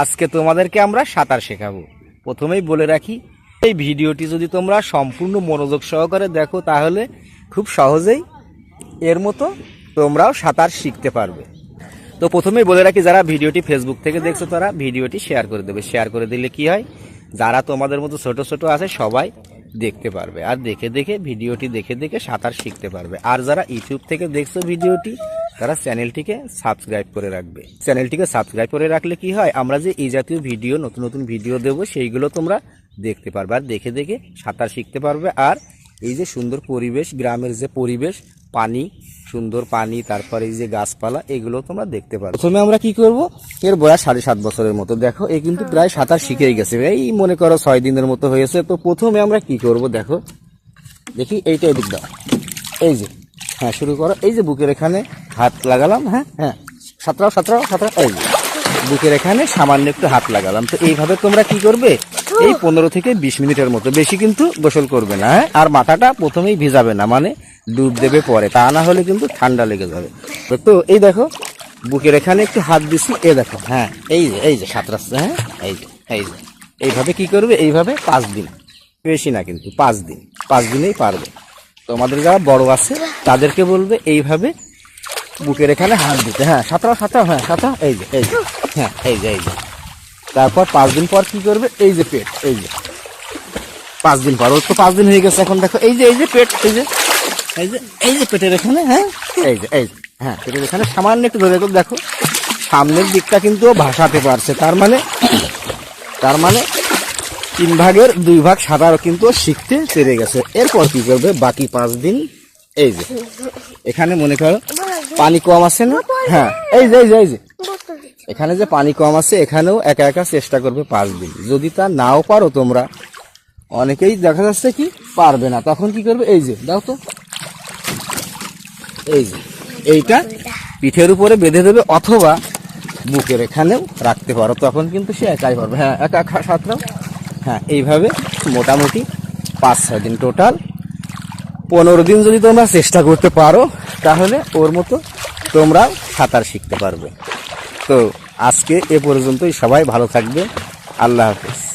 আজকে তোমাদেরকে আমরা সাঁতার শেখাবো। প্রথমেই বলে রাখি, এই ভিডিওটি যদি তোমরা সম্পূর্ণ মনোযোগ সহকারে দেখো, তাহলে খুব সহজেই এর মতো তোমরাও সাঁতার শিখতে পারবে। তো প্রথমেই বলে রাখি, যারা ভিডিওটি ফেসবুক থেকে দেখছ, তারা ভিডিওটি শেয়ার করে দেবে। শেয়ার করে দিলে কি হয়? যারা তোমাদের মতো ছোট ছোট আছে, সবাই দেখতে পারবে। আর দেখে দেখে, ভিডিওটি দেখে দেখে সাঁতার শিখতে পারবে। আর যারা ইউটিউব থেকে দেখছ ভিডিওটি তারা চ্যানেলটিকে সাবস্ক্রাইব করে রাখবে। চ্যানেলটিকে সাবস্ক্রাইব করে রাখলে কি হয়? আমরা যে এই জাতীয় ভিডিও, নতুন নতুন ভিডিও দেবো, সেইগুলো তোমরা দেখতে পারবে আর দেখে দেখে সাঁতার শিখতে পারবে। আর এই যে সুন্দর পরিবেশ, গ্রামের যে পরিবেশ, পানি, সুন্দর পানি, তারপরে এই যে গাছপালা, এগুলো তোমরা দেখতে পারো প্রথমে আমরা কি করব? এর বয়স সাড়ে সাত বছরের মতো। দেখো, এ কিন্তু প্রায় সাঁতার শিখেই গেছে। এই মনে করো ছয় দিনের মতো হয়েছে। তো প্রথমে আমরা কি করব? দেখো, দেখি এইটা এদিক দাও এই যে হ্যাঁ শুরু করো। এই যে বুকের এখানে হাত লাগালাম হ্যাঁ? হ্যাঁ। সাঁতরাও সাঁতরাও সাঁতরাও এই বুকের এখানে সামান্য একটু হাত লাগালাম। তো এইভাবে তোমরা কি করবে? এই পনেরো থেকে বিশ মিনিটের মতো। বেশি কিন্তু গোসল করবে না হ্যাঁ? আর মাথাটা প্রথমেই ভিজাবে না মানে ডুব দেবে পরে। তা না হলে কিন্তু ঠান্ডা লেগে যাবে। তো- তো এই দেখো বুকের এখানে একটু হাত দিছি এ দেখো হ্যাঁ এই যে এই যে সাঁতরাচ্ছে হ্যাঁ? এই যে এই যে। এইভাবে কি করবে? এইভাবে পাঁচ দিন। বেশি না কিন্তু পাঁচ দিন। পাঁচ দিনেই পারবে। তোমাদের যারা বড় আছে তাদেরকে বলবে এইভাবে বুকের এখানে হাত দিতে। হ্যাঁ সাঁতরাও সাঁতরাও হ্যাঁ সাঁতরাও। এই যে এই যে হ্যাঁ এই যে এই যে। তারপর পাঁচ দিন পর কি করবে? এই যে পেট এই যে। পাঁচ দিন পর ওর তো পাঁচ দিন হয়ে গেছে এখন দেখো এই যে এই যে পেট এই যে এই যে এই যে পেটের এখানে হ্যাঁ? এই যে এই যে হ্যাঁ পেটের এখানে সামান্য একটু ধরে দেখো, দেখো সামনের দিকটা কিন্তু ভাসাতে পারছে। তার মানে তার মানে তিন ভাগের দুই ভাগ সাঁতার কিন্তু শিখতে পেরে গেছে। এরপর কি করবে? বাকি পাঁচ দিন এই যে এখানে মনে করো পানি কম আছে না? হ্যাঁ এই যে এই যে এই যে। এখানে যে পানি কম আছে এখানেও একা একা চেষ্টা করবে পাঁচ দিন যদি তা নাও পারো তোমরা অনেকেই দেখা যাচ্ছে কি পারবে না। তখন কি করবে? এই যে দাও তো। এই যে এইটা পিঠের উপরে বেঁধে দেবে অথবা বুকের এখানেও রাখতে পারো। তখন কিন্তু সে একাই পারবে। হ্যাঁ একা খা- সাঁতরাও। হ্যাঁ এইভাবে মোটামুটি পাঁচ ছয় দিন টোটাল। পনেরো দিন যদি তোমরা চেষ্টা করতে পারো তাহলে ওর মতো তোমরাও সাঁতার শিখতে পারবে। তো আজকে এ পর্যন্তই সবাই ভালো থাকবে। আল্লাহ হাফিজ।